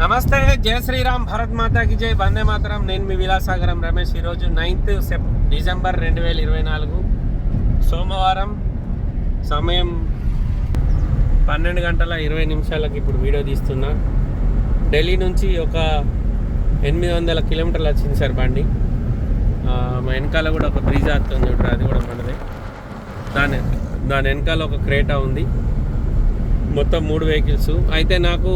నమస్తే జయ శ్రీరామ్ భరత్ మాతాకి జై వందే మాతరం. నేను మీ విలాసాగరం రమేష్. ఈరోజు నైన్త్ సెప్ డిసెంబర్ రెండు వేల ఇరవై నాలుగు సోమవారం సమయం పన్నెండు గంటల ఇరవై నిమిషాలకు ఇప్పుడు వీడియో తీస్తున్నా. ఢిల్లీ నుంచి ఒక ఎనిమిది వందల కిలోమీటర్లు వచ్చింది సార్ బండి. మా వెనకాల కూడా ఒక బ్రిడ్జ్ వస్తుంది చూడరా అది కూడా మనదే. దాని దాని వెనకాల ఒక క్రేటా ఉంది. మొత్తం మూడు వెహికల్స్. అయితే నాకు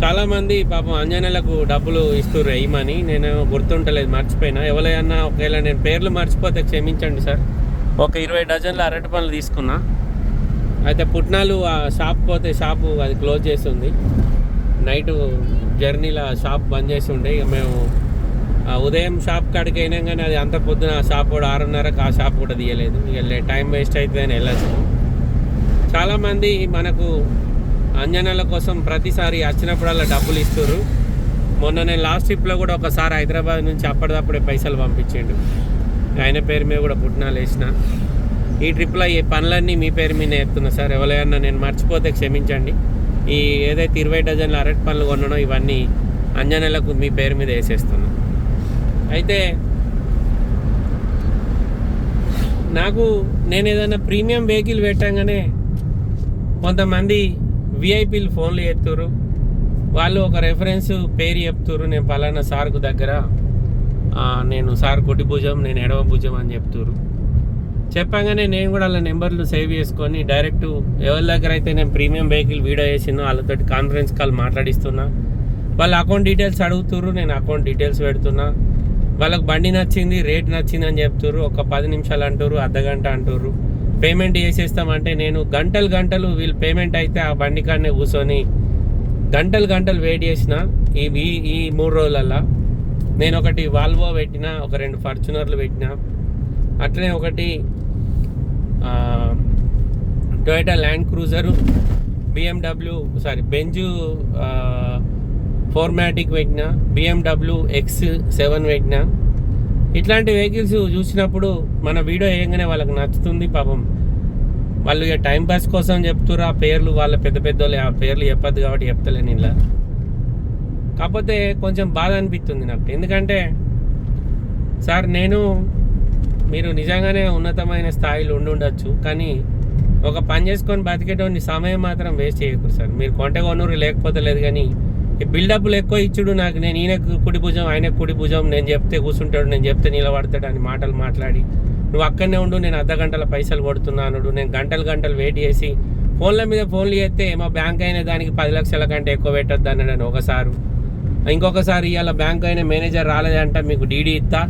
చాలామంది పాపం అంజనేలకు డబ్బులు ఇస్తారు వేయమని నేను గుర్తుంటలేదు మర్చిపోయినా. ఎవరైనా ఒకవేళ నేను పేర్లు మర్చిపోతే క్షమించండి సార్. ఒక ఇరవై డజన్ల అరటి పనులు తీసుకున్నా. అయితే పుట్నాలు ఆ షాప్ పోతే షాపు అది క్లోజ్ చేసి ఉంది నైట్ జర్నీలో షాప్ బంద్ చేసి ఉండే. ఇక మేము ఉదయం షాప్ కాడికి అయినా కానీ అది అంత పొద్దున ఆ షాప్ కూడా ఆరున్నరకు ఆ షాప్ కూడా తీయలేదు. ఇక టైం వేస్ట్ అవుతుందని వెళ్ళచ్చు చాలామంది మనకు అంజనాల కోసం ప్రతిసారి వచ్చినప్పుడల్లా డబ్బులు ఇస్తారు మొన్న నేను లాస్ట్ ట్రిప్లో కూడా ఒకసారి హైదరాబాద్ నుంచి అప్పటిదప్పుడే పైసలు పంపించిండు. ఆయన పేరు మీద కూడా పుట్టినాలు వేసిన. ఈ ట్రిప్లో ఈ పనులన్నీ మీ పేరు మీద ఎత్తున్నా సార్. ఎవరైనా నేను మర్చిపోతే క్షమించండి. ఈ ఏదైతే ఇరవై డజన్ల అరటి పనులు కొన్నానో ఇవన్నీ అంజనాలకు మీ పేరు మీద వేసేస్తున్నా. అయితే నాకు నేను ఏదైనా ప్రీమియం వెహికల్ పెట్టంగానే కొంతమంది విఐపీలు ఫోన్లు చేస్తారు వాళ్ళు ఒక రెఫరెన్స్ పేరు చెప్తారు నేను పలానా సార్కు దగ్గర నేను సార్ కొట్టి భుజం నేను ఎడవ భుజం అని చెప్తారు. చెప్పగానే నేను కూడా వాళ్ళ నెంబర్లు సేవ్ చేసుకొని డైరెక్ట్ ఎవరి దగ్గర అయితే నేను ప్రీమియం వెహికల్ వీడియో చేసినో వాళ్ళతో కాన్ఫరెన్స్ కాల్ మాట్లాడిస్తున్నా. వాళ్ళ అకౌంట్ డీటెయిల్స్ అడుగుతుర్రు నేను అకౌంట్ డీటెయిల్స్ పెడుతున్నా. వాళ్ళకి బండి నచ్చింది రేట్ నచ్చింది అని చెప్తుర్రు ఒక పది నిమిషాలు అంటారు అర్ధ గంట అంటారు. పేమెంట్ చేసేస్తామంటే నేను గంటలు గంటలు వీళ్ళు పేమెంట్ అయితే ఆ బండి కాడనే కూర్చొని గంటలు గంటలు వెయిట్ చేసిన ఈ ఈ- ఈ మూడు రోజులల్లో. నేను ఒకటి వాల్వో పెట్టిన ఒక రెండు ఫార్చునర్లు పెట్టిన. అట్లనే ఒకటి Toyota land cruiser BMW sorry Benz ఫోర్మాటిక్ పెట్టిన బిఎండబ్ల్యూ ఎక్స్ సెవెన్ పెట్టిన. ఇట్లాంటి వెహికల్స్ చూసినప్పుడు మన వీడియో వేయగానే వాళ్ళకి నచ్చుతుంది పాపం. వాళ్ళు ఇక టైంపాస్ కోసం చెప్తున్నారు ఆ పేర్లు వాళ్ళ పెద్ద పెద్ద వాళ్ళు ఆ పేర్లు చెప్పద్దు కాబట్టి చెప్తలేను ఇలా. కాకపోతే కొంచెం బాధ అనిపిస్తుంది నాకు. ఎందుకంటే సార్ నేను మీరు నిజంగానే ఉన్నతమైన స్థాయిలో ఉండి ఉండొచ్చు కానీ ఒక పని చేసుకొని బతికేటోని సమయం మాత్రం వేస్ట్ చేయకూడదు సార్. మీరు కొంటే కొనురు లేకపోతే లేదు కానీ బిల్డప్లు ఎక్కువ ఇచ్చుడు నాకు నేను ఈయనకు కుడి భుజం ఆయనకు కుడి భుజం నేను చెప్తే కూర్చుంటాడు నేను చెప్తే నిలబడతాడు అని మాటలు మాట్లాడి నువ్వు అక్కడనే ఉండు నేను అర్ధ గంటల పైసలు కొడుతున్నాను నేను గంటలు గంటలు వెయిట్ చేసి ఫోన్ల మీద ఫోన్లు చేస్తే మా బ్యాంక్ అయిన దానికి పది లక్షల కంటే ఎక్కువ పెట్టొద్దు అన్నాడు ఒకసారి. ఇంకొకసారి ఇవాళ బ్యాంక్ అయిన మేనేజర్ రాలేదంట మీకు డీడీ ఇస్తా.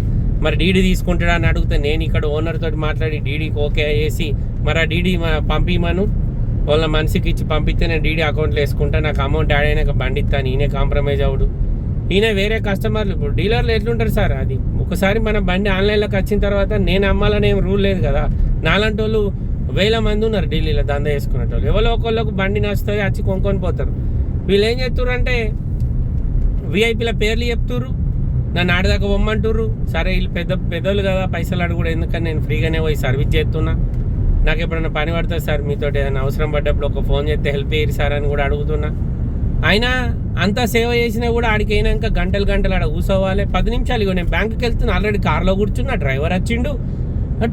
మరి డీడీ తీసుకుంటాడా? అని అడిగితే నేను ఇక్కడ ఓనర్ తోటి మాట్లాడి డీడీకి ఓకే చేసి మరి ఆ డీడీ పంపిమను. వాళ్ళ మనిషికి ఇచ్చి పంపిస్తే నేను డీడీ అకౌంట్లో వేసుకుంటా నాకు అమౌంట్ యాడ్ అయినాక బండి ఇస్తాను ఈయనే కాంప్రమైజ్ అవుడు. ఈయన వేరే కస్టమర్లు ఇప్పుడు డీలర్లు ఎట్లుంటారు సార్? అది ఒకసారి మన బండి ఆన్లైన్లోకి వచ్చిన తర్వాత నేను అమ్మాలని ఏం రూల్ లేదు కదా. నాలాంటి వాళ్ళు వేల మంది ఉన్నారు ఢిల్లీలో దంద వేసుకునేటోళ్ళు. ఎవరో ఒకళ్ళకు బండి నచ్చుతుంది వచ్చి కొనుక్కొని పోతారు. వీళ్ళు ఏం చేస్తారు అంటే విఐపీల పేర్లు చెప్తుర్రు. నన్ను ఆడదాకా పొమ్మంటుర్రు. సరే వీళ్ళు పెద్ద పెద్దోళ్ళు కదా పైసలు అడుగుడు కూడా ఎందుకని నేను ఫ్రీగానే పోయి సర్వీస్ చేస్తున్నా? నాకు ఎప్పుడైనా పని పడుతుంది సార్ మీతో ఏదైనా అవసరం పడ్డప్పుడు ఒక ఫోన్ చేస్తే హెల్ప్ చేయరు సార్ అని కూడా అడుగుతున్నా. అయినా అంత సేవ చేసినా కూడా ఆడికి అయినాక గంటలు గంటలు ఆడ కూర్చోవాలి పది నిమిషాలు ఇగో నేను బ్యాంకుకి వెళ్తున్నా ఆల్రెడీ కార్లో కూర్చున్నా డ్రైవర్ వచ్చిండు.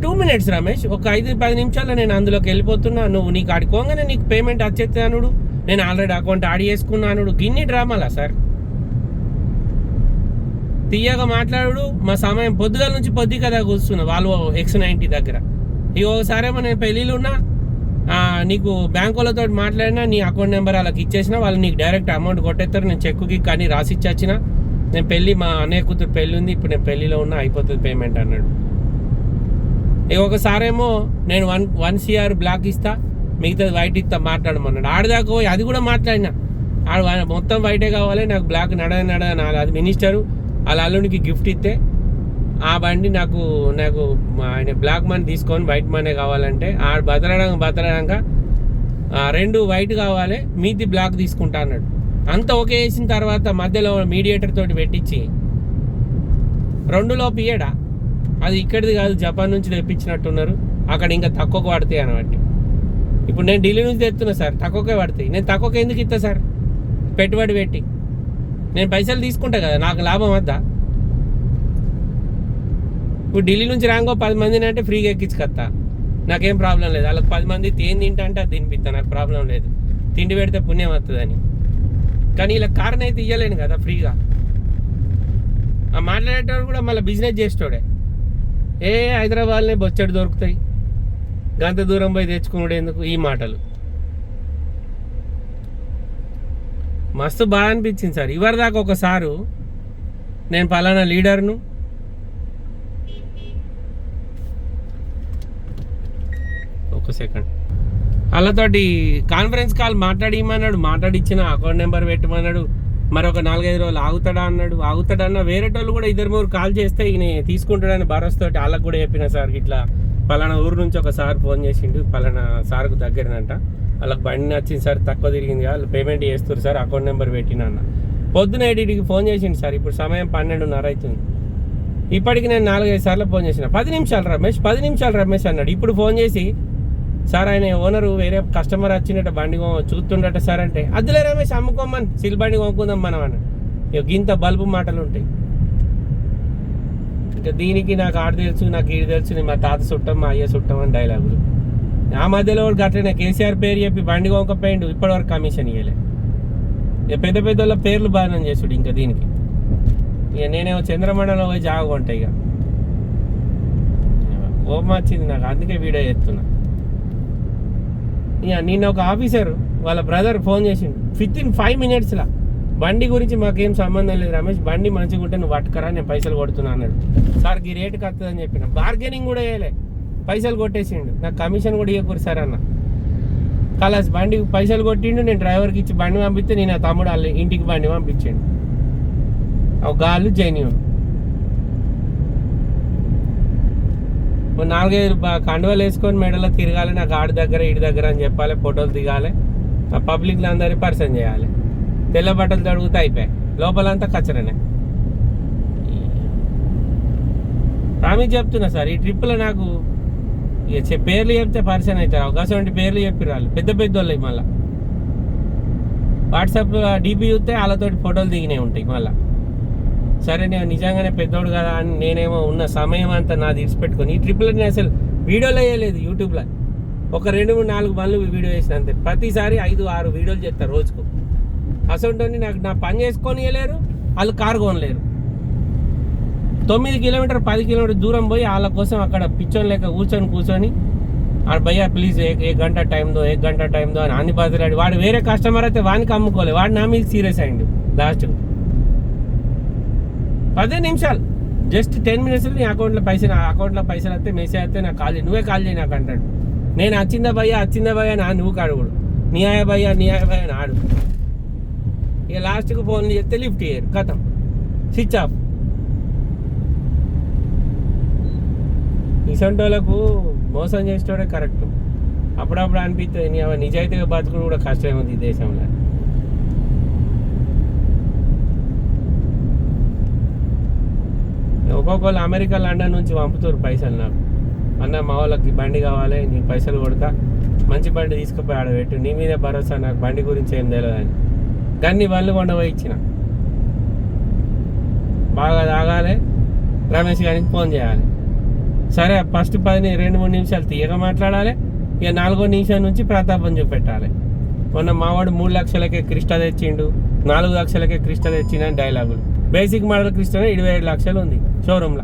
టూ మినిట్స్ రమేష్ ఒక ఐదు పది నిమిషాల్లో నేను అందులోకి వెళ్ళిపోతున్నా. నువ్వు నీకు ఆడుకోగానే నీకు పేమెంట్ వచ్చేస్తే అనుడు. నేను ఆల్రెడీ అకౌంట్ ఆడి చేసుకున్నాను గిన్ని డ్రామాలా సార్? తీయగా మాట్లాడు మా సమయం పొద్దుగల నుంచి పొద్దు కదా కూర్చున్నా వాళ్ళు ఎక్స్ నైంటీ దగ్గర. ఇక ఒకసారేమో నేను పెళ్ళిళ్ళు ఉన్నా నీకు బ్యాంక్ వాళ్ళతో మాట్లాడినా నీ అకౌంట్ నెంబర్ వాళ్ళకి ఇచ్చేసినా వాళ్ళు నీకు డైరెక్ట్ అమౌంట్ కొట్టేస్తారు నేను చెక్కుకి కానీ రాసి ఇచ్చిన నేను పెళ్ళి మా అన్నయ్య కూతురు పెళ్ళి ఉంది ఇప్పుడు నేను పెళ్ళిలో ఉన్నా అయిపోతుంది పేమెంట్ అన్నాడు. ఇక ఒకసారేమో నేను వన్ వన్ సిఆర్ బ్లాక్ ఇస్తా మిగతాది వైట్ ఇస్తా మాట్లాడమన్నాడు. ఆడదాకా పోయి అది కూడా మాట్లాడినా. ఆడ మొత్తం వైటే కావాలి నాకు బ్లాక్ నడ నడ అది మినిస్టరు వాళ్ళ అల్లునికి గిఫ్ట్ ఇస్తే ఆ బండి నాకు నాకు ఆయన బ్లాక్ మనీ తీసుకొని వైట్ మనీ కావాలంటే ఆ బతలడం బతలడంగా రెండు వైట్ కావాలి మీది బ్లాక్ తీసుకుంటా అన్నాడు. అంత ఓకే వేసిన తర్వాత మధ్యలో మీడియేటర్ తోటి పెట్టించి రెండు లోపు ఇయ్యడా? అది ఇక్కడిది కాదు జపాన్ నుంచి తెప్పించినట్టున్నారు. అక్కడ ఇంకా తక్కువకు పడతాయి అనమాట ఇప్పుడు నేను ఢిల్లీ నుంచి తెస్తున్నా సార్ తక్కువకే పడతాయి. నేను తక్కువకే ఎందుకు ఇస్తా సార్? పెట్టుబడి పెట్టి. నేను పైసలు తీసుకుంటా కదా నాకు లాభం వద్దా? ఇప్పుడు ఢిల్లీ నుంచి రాంగో పది మందిని అంటే ఫ్రీగా ఎక్కించుకొస్తా నాకేం ప్రాబ్లం లేదు. వాళ్ళకి పది మంది తేని తింటా అంటే అది తినిపిస్తా నాకు ప్రాబ్లం లేదు. తిండి పెడితే పుణ్యం వస్తుందని కానీ ఇలా కారణం అయితే ఇవ్వలేను కదా ఫ్రీగా. ఆ మాట్లాడేటోడు కూడా మళ్ళీ బిజినెస్ చేసేటోడే. ఏ హైదరాబాద్లో బొచ్చడి దొరుకుతాయి. గంత దూరం పోయి తెచ్చుకున్నాడు ఎందుకు? ఈ మాటలు. మస్తు బాగా అనిపించింది సార్. ఇవరిదాకా ఒకసారు నేను పలానా లీడర్ను ఒక సెకండ్. వాళ్ళతోటి కాన్ఫరెన్స్ కాల్ మాట్లాడిమన్నాడు మాట్లాడిచ్చిన అకౌంట్ నెంబర్ పెట్టమన్నాడు మరొక నాలుగైదు రోజులు ఆగుతాడా అన్నాడు. ఆగుతాడన్న వేరే వాళ్ళు కూడా ఇద్దరు మూడు కాల్ చేస్తే ఈయన తీసుకుంటాడని భరోసాతోటి వాళ్ళకు కూడా చెప్పిన సార్ ఇట్లా పలానా ఊరు నుంచి ఒక సార్ ఫోన్ చేసిండు పలానా సార్కు దగ్గరనంట. వాళ్ళకి బండి నచ్చింది సార్ తక్కువ తిరిగింది వాళ్ళు పేమెంట్ చేస్తారు సార్ అకౌంట్ నెంబర్ పెట్టిన అన్న. పొద్దున ఐడికి ఫోన్ చేసిండు సార్ ఇప్పుడు సమయం పన్నెండున్నర అవుతుంది ఇప్పటికి నేను నాలుగైదు సార్లు ఫోన్ చేసిన. పది నిమిషాలు రమేష్ పది నిమిషాలు రమేష్ అన్నాడు. ఇప్పుడు ఫోన్ చేసి సార్ ఆయన ఓనరు వేరే కస్టమర్ వచ్చినట్టు బండి చూస్తుండట సార్ అంటే అద్దులే రమేష్ అమ్ముకోమని సిల్ బండి కొనుక్కుందాం మనం అని ఇక ఇంత బల్బు మాటలు ఉంటాయి ఇంకా దీనికి నాకు ఆడ తెలుసు నాకు ఈడు తెలుసు నేను మా తాత చుట్టం మా అయ్య చుట్టం అని డైలాగులు ఆ మధ్యలో వాడు అట్లనే కేసీఆర్ పేరు చెప్పి బండి కొనుక్కపోయిండు ఇప్పటివరకు కమిషన్ ఇవ్వలే ఇక పెద్ద పెద్ద వాళ్ళ పేర్లు బాధనం చేసుడు ఇంకా దీనికి. ఇక నేనేమో చంద్రమండలం పోయి జాగ ఉంటాయి ఇక. కోపం వచ్చింది నాకు అందుకే వీడియో చేస్తున్నా. నిన్న ఒక ఆఫీసర్ వాళ్ళ బ్రదర్ ఫోన్ చేసిండు. విత్ ఇన్ ఫైవ్ మినిట్స్లా బండి గురించి మాకేం సంబంధం లేదు రమేష్ బండి మంచిగా ఉంటే నువ్వు పట్టుకరా నేను పైసలు కొడుతున్నా అన్నాడు. సార్ ఈ రేటుకి వస్తుందని చెప్పిన. బార్గెనింగ్ కూడా వేయలే పైసలు కొట్టేసిండు. నాకు కమిషన్ కూడా ఇవ్వకూరు సార్ అన్న. కలాస్ బండి పైసలు కొట్టిండు నేను డ్రైవర్కి ఇచ్చి బండి పంపిస్తే నేను ఆ తమ్ముడు వాళ్ళ ఇంటికి బండి పంపించిండు. ఒక గాలు జైన్యుడు నాలుగైదు కండువలు వేసుకొని మెడలో తిరగాలి నాకు ఆడి దగ్గర ఇడి దగ్గర అని చెప్పాలి ఫోటోలు దిగాలి. ఆ పబ్లిక్లో అందరి పర్సన్ చేయాలి. తెల్ల బట్టలు తడుగుతా అయిపోయాయి. లోపలంతా కచ్చరనే ప్రామిస్ చెప్తున్నా సార్ ఈ ట్రిప్లో నాకు ఇక పేర్లు చెప్తే పరిచయం అవుతారు. అవకాశం అంటే పేర్లు చెప్పిరాలి పెద్ద పెద్ద వాళ్ళు మళ్ళీ వాట్సాప్ డీపీ చూస్తే వాళ్ళతోటి ఫోటోలు దిగినవి ఉంటాయి మళ్ళీ. సరే నేను నిజంగానే పెద్దోడు కదా అని నేనేమో ఉన్న సమయం అంతా నాది ఇడిచిపెట్టుకొని ఈ ట్రిప్లో నేను అసలు వీడియోలు వేయలేదు యూట్యూబ్లో. ఒక రెండు మూడు నాలుగు బండ్లు వీడియో వేసిన అంతే. ప్రతిసారి ఐదు ఆరు వీడియోలు చేస్తారు రోజుకు. అసలు నాకు నా పని చేసుకొని వెళ్ళారు వాళ్ళు కారు కొనలేరు. తొమ్మిది కిలోమీటర్ పది కిలోమీటర్ దూరం పోయి వాళ్ళ కోసం అక్కడ పిచ్చోని లేక కూర్చొని కూర్చొని ఆడు భయ్యా ప్లీజ్ ఏ ఏ గంట టైందో ఏ గంట టైందో అని అన్ని బదిలాడి వాడు వేరే కస్టమర్ అయితే వానికి అమ్ముకోలేదు వాడు నా మీద సీరియస్ అయిండు లాస్ట్ పదే నిమిషాలు. జస్ట్ టెన్ మినిట్స్లో నీ అకౌంట్లో పైసలు నా అకౌంట్లో పైసలు వస్తే మెసేజ్ అయితే నాకు కాల్ చేయి. నువ్వే కాల్ చేయి నాకు అంటాడు. నేను వచ్చిందా భయ్యా వచ్చిందా భయ్యా నా నువ్వు కాడుగుడు న్యాయ భయ్యా న్యాయ భయ్యా నాడు ఇక లాస్ట్కి ఫోన్ చేస్తే లిఫ్ట్ చేయరు. కథం స్విచ్ ఆఫ్ ఇసంటి వాళ్ళకు మోసం చేసేటోడే కరెక్ట్. అప్పుడప్పుడు అనిపిస్తుంది నీ నిజాయితీగా బతుకుడు కూడా కష్టమే ఉంది ఈ దేశంలో. ఒక్కొక్కరు అమెరికా లండన్ నుంచి పంపుతారు పైసలు నాకు. అన్న మా వాళ్ళకి బండి కావాలి నీ పైసలు కొడతా. మంచి బండి తీసుకుపోయి ఆడబెట్టు నీ మీదే భరోసా నాకు బండి గురించి ఏం తెలియదు అని గన్ని బళ్ళు కొండపోయి ఇచ్చిన. బాగా తాగాలి. రమేష్ గారికి ఫోన్ చేయాలి. సరే ఫస్ట్ పది రెండు మూడు నిమిషాలు తీయగా మాట్లాడాలి. ఇక నాలుగో నిమిషం నుంచి ప్రతాపం చూపెట్టాలి. మొన్న మావాడు మూడు లక్షలకే క్రిస్టా తెచ్చిండు. నాలుగు లక్షలకే క్రిస్టా తెచ్చిండని డైలాగులు. బేసిక్ మోడల్ క్రిస్టనే ఇరవై ఏడు లక్షలు ఉంది షోరూంలో.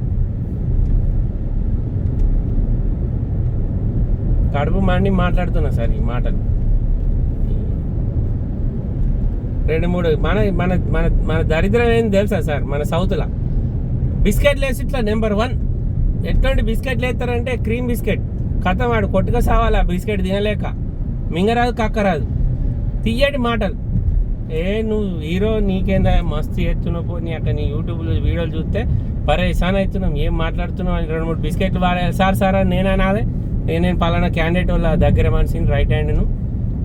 కడుపు మండి మాట్లాడుతున్నా సార్ ఈ మాటలు. రెండు మూడు మన మన మన మన దరిద్రం ఏం తెలుసా సార్? మన సౌత్లో. బిస్కెట్లు వేసి ఇట్లా నెంబర్ వన్. ఎటువంటి బిస్కెట్లు వేస్తారంటే క్రీమ్ బిస్కెట్. కథం వాడు కొట్టుక సావాలి ఆ బిస్కెట్ తినలేక. మింగరాదు కక్కరాదు. తీయటి మాటలు. ఏ నువ్వు హీరో నీకేందా మస్తు ఎత్తున్నావు పో నీ అక్కడ నీ యూట్యూబ్లో వీడియోలు చూస్తే? పరేషాన్ అవుతున్నాం ఏం మాట్లాడుతున్నావు అని రెండు మూడు బిస్కెట్లు వాడాలి సార్ సార్ అని నేను నేను పలానా క్యాండిడేట్ వాళ్ళ దగ్గర మనిషిని రైట్ హ్యాండ్ను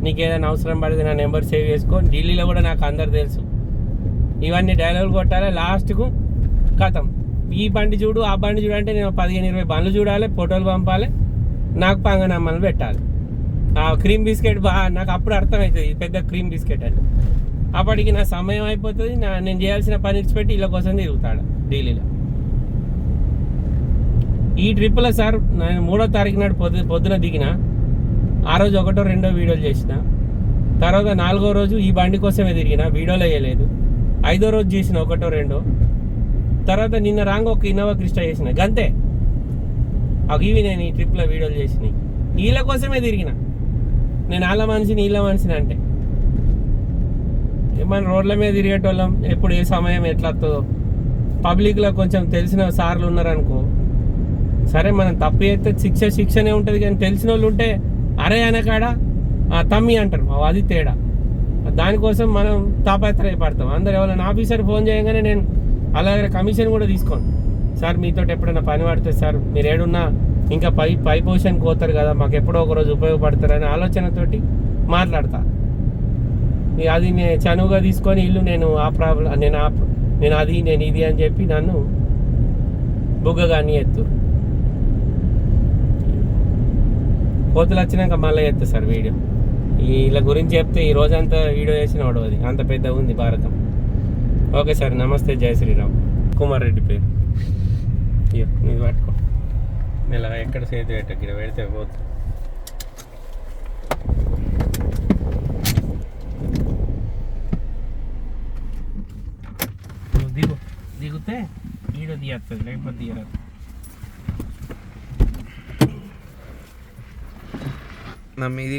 నీకు ఏదైనా అవసరం పడితే నా నెంబర్ సేవ్ చేసుకో. ఢిల్లీలో కూడా నాకు అందరు తెలుసు. ఇవన్నీ డైలాగులు కొట్టాలి లాస్ట్కు కథం. ఈ బండి చూడు ఆ బండి చూడు అంటే నేను పదిహేను ఇరవై బండ్లు చూడాలి ఫోటోలు పంపాలి. నాకు పంగనమ్మలు పెట్టాలి. ఆ క్రీమ్ బిస్కెట్ బా నాకు అప్పుడు అర్థమవుతుంది పెద్ద క్రీమ్ బిస్కెట్ అంటే. అప్పటికి నా సమయం అయిపోతుంది నా నేను చేయాల్సిన పని ఇచ్చిపెట్టి వీళ్ళ కోసం తిరుగుతాడు ఢిల్లీలో. ఈ ట్రిప్లో సార్ నేను మూడో తారీఖు నాడు పొద్దు పొద్దున దిగిన ఆ రోజు ఒకటో రెండో వీడియోలు చేసిన తర్వాత నాలుగో రోజు ఈ బండి కోసమే తిరిగిన వీడియోలు వేయలేదు ఐదో రోజు చేసిన ఒకటో రెండో తర్వాత నిన్న రాంగ్ ఒక ఇన్నోవా క్రిస్టా చేసిన గంతే. అవి ఇవి నేను ఈ ట్రిప్లో వీడియోలు చేసినాయి వీళ్ళ కోసమే తిరిగిన. నేను వాళ్ళ మనిషిని వీళ్ళ మనిషిని అంటే. మన రోడ్ల మీద తిరిగేటోళ్ళం ఎప్పుడు ఏ సమయం ఎట్లా వస్తుందో. పబ్లిక్లో కొంచెం తెలిసిన సార్లు ఉన్నారనుకో సరే మనం తప్పు చేస్తే శిక్ష శిక్షనే ఉంటుంది కానీ తెలిసిన వాళ్ళు ఉంటే అరే అనకాడ తమ్మి అంటారు అది తేడా. దానికోసం మనం తాపత్రయపడతాం. అందరు ఎవరైనా ఆఫీసర్ ఫోన్ చేయగానే నేను అలాగే కమిషన్ కూడా తీసుకోను. సార్ మీతో ఎప్పుడైనా పని పడితే సార్ మీరు ఏడున్నా ఇంకా పై పై పొజిషన్కి పోతారు కదా మాకు ఎప్పుడో ఒక రోజు ఉపయోగపడతారనే ఆలోచనతోటి మాట్లాడతా. అది నేను చనువుగా తీసుకొని ఇల్లు నేను ఆ ప్రాబ్లం నేను ఆ నేను అది నేను ఇది అని చెప్పి నన్ను బుగ్గగాని ఎత్తు కోతులు వచ్చినాక మళ్ళీ ఎత్తు సార్ వీడియో. వీళ్ళ గురించి చెప్తే ఈ రోజంతా వీడియో చేసిన వాడు అది. అంత పెద్ద ఉంది భారతం. ఓకే సార్ నమస్తే జయ శ్రీరామ్. కుమార్ రెడ్డి పేరు. ఇది పట్టుకో. మెల్లగా ఎక్కడ సేతు పెట్ట ఇక్కడ పెడితే పోతుంది నువ్వు దిగు దిగితే ఈడ తీయస్తుంది లేకపోతే తీయరాదు నా మీది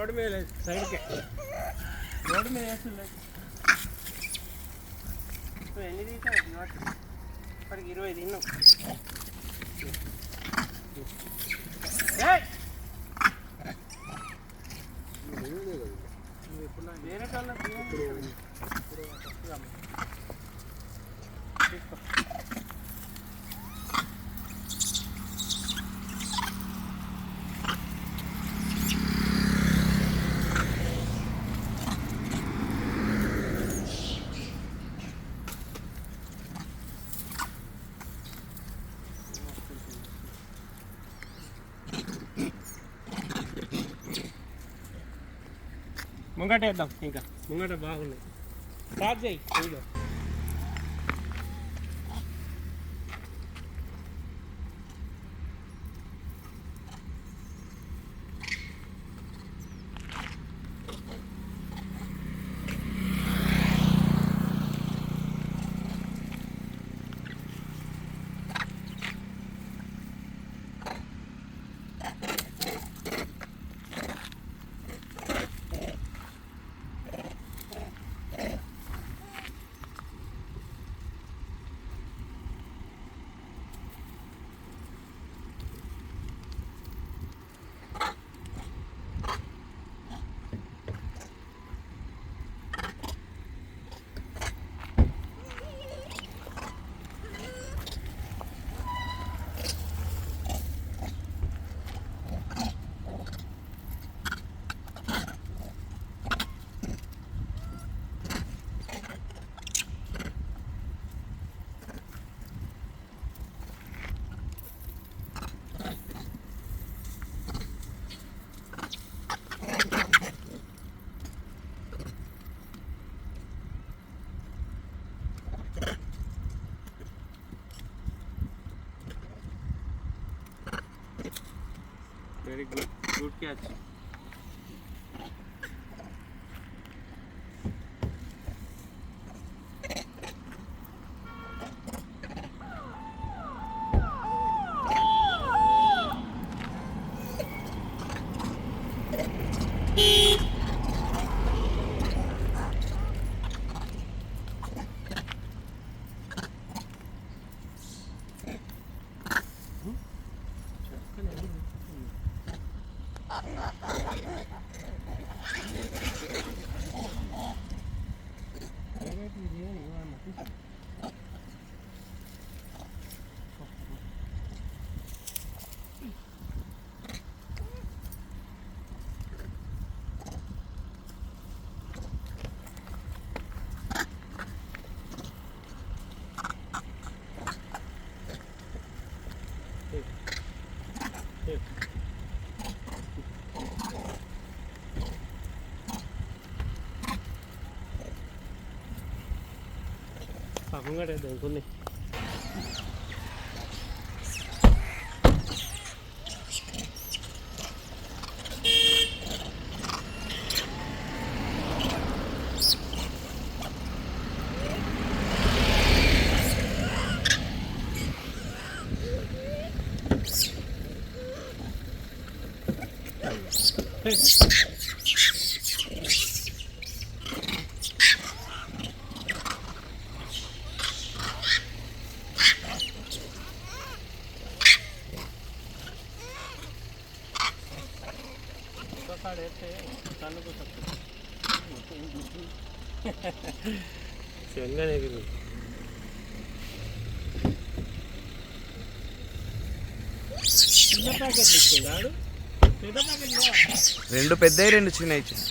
రోడ్డు మీద లేదు సైడ్కే. రోడ్డు మీద వేస్తుంది. ఎన్ని తీసాను నోట్ ఇప్పటికి ఇరవై తిన్నాం. ఏయ్! వేరే వాళ్ళకి ముంగట వేద్దాం ఇంకా. ముంగట బాగున్నాయి. స్టార్ట్ చేయి. શક્ય છે. Thank you. આગળ દોઢસો ને Hey. साढ़े తన్నుకు చెంగనే को చిన్న ప్యాకెట్లు ఇచ్చిందాడు రెండు పెద్ద రెండు చిన్న ఇచ్చింది.